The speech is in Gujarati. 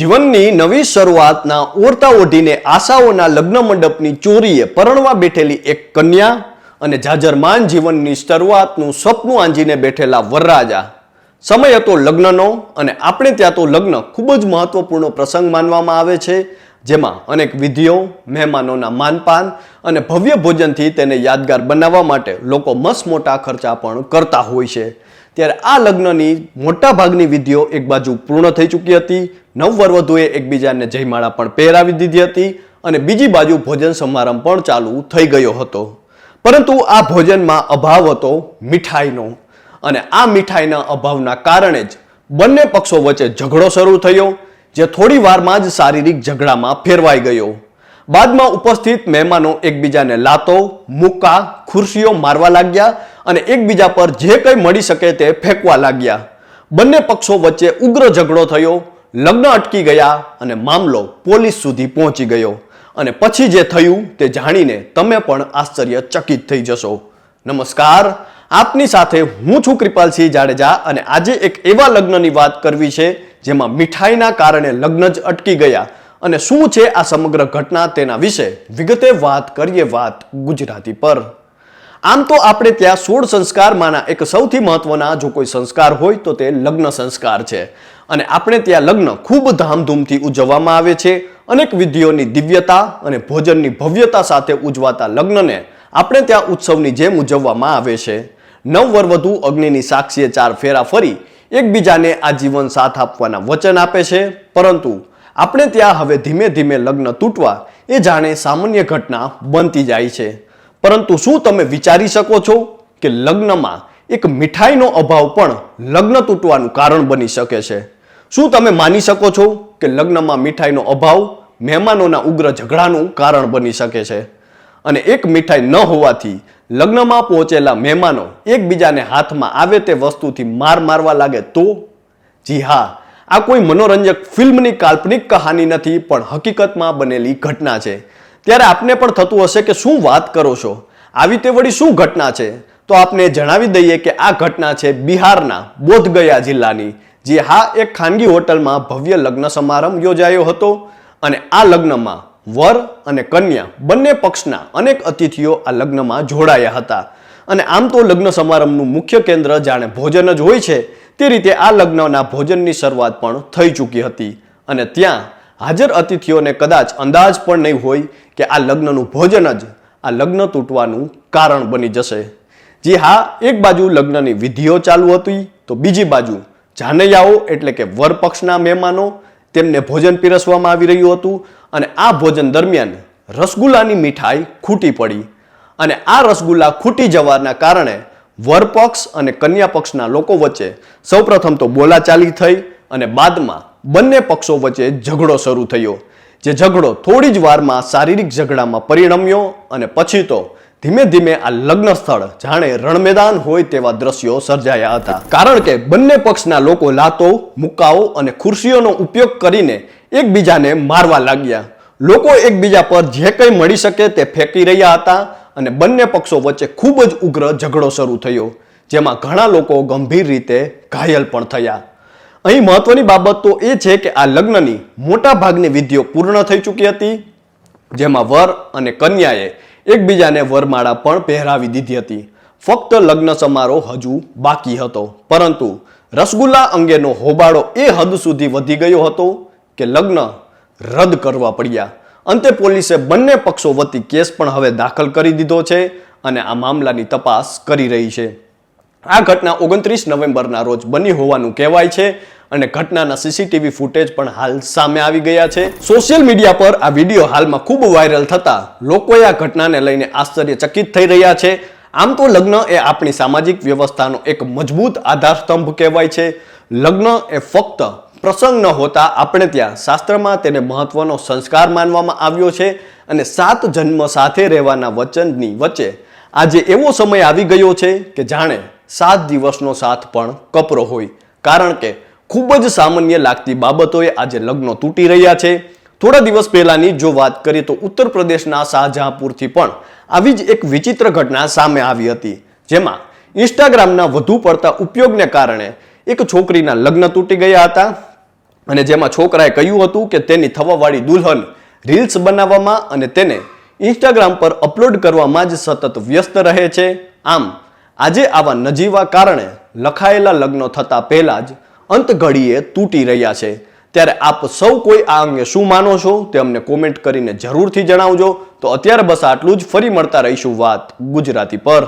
જીવનની નવી શરૂઆતના ઓરતા ઓઢીને આશાઓના લગ્ન મંડપની ચોરીએ પરણવા બેઠેલી એક કન્યા અને જાજરમાન જીવનની શરૂઆતનું સપનું આંજીને બેઠેલા વરરાજા. સમય હતો લગ્નનો અને આપણે ત્યાં તો લગ્ન ખૂબ જ મહત્વપૂર્ણ પ્રસંગ માનવામાં આવે છે, જેમાં અનેક વિધિઓ, મહેમાનોના માનપાન અને ભવ્ય ભોજનથી તેને યાદગાર બનાવવા માટે લોકો મસ મોટા ખર્ચા પણ કરતા હોય છે. ત્યારે આ લગ્નની મોટાભાગની વિધિઓ એક બાજુ પૂર્ણ થઈ ચૂકી હતી. નવવરવધુએ એકબીજાને જયમાળા પણ પહેરાવી દીધી હતી અને બીજી બાજુ ભોજન સમારંભ પણ ચાલુ થઈ ગયો હતો. પરંતુ આ ભોજનમાં અભાવ હતો મીઠાઈનો અને આ મીઠાઈના અભાવના કારણે જ બંને પક્ષો વચ્ચે ઝઘડો શરૂ થયો, જે થોડી વારમાં જ શારીરિક ઝઘડામાં ફેરવાઈ ગયો. બાદમાં ઉપસ્થિત મહેમાનો એકબીજાને લાતો મુક્કા ખુરશીઓ મારવા લાગ્યા અને એકબીજા પર જે કંઈ મળી શકે તે ફેંકવા લાગ્યા. બંને પક્ષો વચ્ચે ઉગ્ર ઝઘડો થયો, લગ્ન અટકી ગયા અને મામલો પોલીસ સુધી પહોંચી ગયો. અને પછી જે થયું તે જાણીને તમે પણ આશ્ચર્યચકિત થઈ જશો. નમસ્કાર, આપની સાથે હું છું કૃપાલસિંહ જાડેજા અને આજે એક એવા લગ્નની વાત કરવી છે જેમાં મીઠાઈના કારણે લગ્ન જ અટકી ગયા. અને શું છે આ સમગ્ર ઘટના તેના વિશે? વિગતે વાત કરીએ વાત ગુજરાતી પર. આમ તો આપણે ત્યાં સોળ સંસ્કારમાંના એક સૌથી મહત્વના જો કોઈ સંસ્કાર હોય તો તે લગ્ન સંસ્કાર છે. અને આપણે ત્યાં લગ્ન ખૂબ ધામધૂમથી ઉજવવામાં આવે છે. અનેક વિધિઓની દિવ્યતા અને ભોજનની ભવ્યતા સાથે ઉજવાતા લગ્નને આપણે ત્યાં ઉત્સવની જેમ ઉજવવામાં આવે છે. નવ વરવધુ અગ્નિની સાક્ષીએ ચાર ફેરા ફરી એકબીજાને આ જીવન સાથ આપવાના વચન આપે છે. પરંતુ આપણે ત્યાં હવે ધીમે ધીમે લગ્ન તૂટવા એ જાણે સામાન્ય ઘટના બનતી જાય છે. પરંતુ શું તમે વિચારી શકો છો કે લગ્નમાં એક મીઠાઈનો અભાવ પણ લગ્ન તૂટવાનું કારણ બની શકે છે? શું તમે માની શકો છો કે લગ્નમાં મીઠાઈનો અભાવ મહેમાનોના ઉગ્ર ઝઘડાનું કારણ બની શકે છે? અને એક મીઠાઈ ન હોવાથી લગ્નમાં પહોંચેલા મહેમાનો એકબીજાને હાથમાં આવે તે વસ્તુથી માર મારવા લાગે તો? જી હા, આ કોઈ મનોરંજક ફિલ્મની કાલ્પનિક કહાની નથી, પણ હકીકતમાં બનેલી ઘટના છે. ત્યારે આપને પણ થતું હશે કે શું વાત કરો છો? આવી તે વળી શું ઘટના છે? તો આપને જણાવી દઈએ કે આ ઘટના છે બિહારના બોધગયા જિલ્લાની, જે હા એક ખાનગી હોટલમાં ભવ્ય લગ્ન સમારંભ યોજાયો હતો અને આ લગ્નમાં વર અને કન્યા બંને પક્ષના અનેક અતિથિઓ આ લગ્નમાં જોડાયા હતા. અને આમ તો લગ્ન સમારંભનું મુખ્ય કેન્દ્ર જાણે ભોજન જ હોય છે, તે રીતે આ લગ્નના ભોજનની શરૂઆત પણ થઈ ચૂકી હતી. અને ત્યાં હાજર અતિથિઓને કદાચ અંદાજ પણ નહીં હોય કે આ લગ્નનું ભોજન જ આ લગ્ન તૂટવાનું કારણ બની જશે. જી હા, એક બાજુ લગ્નની વિધિઓ ચાલુ હતી, તો બીજી બાજુ જાનૈયાઓ એટલે કે વરપક્ષના મહેમાનો તેમને ભોજન પીરસવામાં આવી રહ્યું હતું અને આ ભોજન દરમિયાન રસગુલ્લાની મીઠાઈ ખૂટી પડી અને આ રસગુલ્લા ખૂટી જવાના કારણે વરપક્ષ અને કન્યા પક્ષના લોકો વચ્ચે સૌપ્રથમ તો બોલાચાલી થઈ અને બાદમાં બંને પક્ષો વચ્ચે ઝઘડો શરૂ થયો, જે ઝઘડો થોડી જ વારમાં શારીરિક ઝઘડામાં પરિણમ્યો અને પછી તો ધીમે ધીમે આ લગ્ન સ્થળ જાણે રણમેદાન હોય તેવા દ્રશ્યો સર્જાયા હતા. કારણ કે બંને પક્ષના લોકો લાતો મુક્કાઓ અને ખુરશીઓનો ઉપયોગ કરીને એકબીજાને મારવા લાગ્યા. લોકો એકબીજા પર જે કંઈ મળી શકે તે ફેંકી રહ્યા હતા અને બંને પક્ષો વચ્ચે ખૂબ જ ઉગ્ર ઝઘડો શરૂ થયો, જેમાં ઘણા લોકો ગંભીર રીતે ઘાયલ પણ થયા. અહીં મહત્વની બાબત તો એ છે કે આ લગ્નની મોટા ભાગની વિધિઓ પૂર્ણ થઈ ચૂકી હતી, જેમાં વર અને કન્યાએ એકબીજાને વરમાળા પણ પહેરાવી દીધી હતી. ફક્ત લગ્ન સમારોહ હજુ બાકી હતો, પરંતુ રસગુલ્લા અંગેનો હોબાળો એ હદ સુધી વધી ગયો હતો કે લગ્ન રદ કરવા પડ્યા. અંતે પોલીસે બંને પક્ષો વતી કેસ પણ હવે દાખલ કરી દીધો છે અને આ મામલાની તપાસ કરી રહી છે. આ ઘટના ઓગણત્રીસ નવેમ્બરના રોજ બની હોવાનું કહેવાય છે અને ઘટનાના સીસીટીવી ફૂટેજ પણ હાલ સામે આવી ગયા છે. સોશિયલ મીડિયા પર આ વીડિયો હાલમાં ખૂબ વાયરલ થતા લોકોએ આ ઘટનાને લઈને આશ્ચર્યચકિત થઈ રહ્યા છે. આમ તો લગ્ન એ આપણી સામાજિક વ્યવસ્થાનો એક મજબૂત આધારસ્તંભ કહેવાય છે. લગ્ન એ ફક્ત પ્રસંગ ન હોતા આપણે ત્યાં શાસ્ત્રમાં તેને મહત્વનો સંસ્કાર માનવામાં આવ્યો છે અને સાત જન્મ સાથે રહેવાના વચનની વચ્ચે આજે એવો સમય આવી ગયો છે કે જાણે સાત દિવસનો સાથ પણ કપરો હોય. કારણ કે ખૂબ જ સામાન્ય લાગતી બાબતોએ આજે લગ્નો તૂટી રહ્યા છે. થોડા દિવસ પહેલાની જો વાત કરીએ તો ઉત્તર પ્રદેશના શાહજહાંપુરથી પણ આવી જ એક વિચિત્ર ઘટના સામે આવી હતી. જેમાં ઇન્સ્ટાગ્રામના વધુ પડતા ઉપયોગને કારણે એક છોકરીના લગ્ન તૂટી ગયા હતા અને જેમાં છોકરાએ કહ્યું હતું કે તેની થવાવાળી દુલ્હન રીલ્સ બનાવવામાં અને તેને ઇન્સ્ટાગ્રામ પર અપલોડ કરવામાં જ સતત વ્યસ્ત રહે છે. આમ આજે આવા નજીવા કારણે લખાયેલા લગ્નો થતા પહેલા જ અંત ઘડીએ તૂટી રહ્યા છે. ત્યારે આપ સૌ કોઈ આ અંગે શું માનો છો તે અમને કોમેન્ટ કરીને જરૂરથી જણાવજો. તો અત્યારે બસ આટલું જ. ફરી મળતા રહીશું વાત ગુજરાતી પર.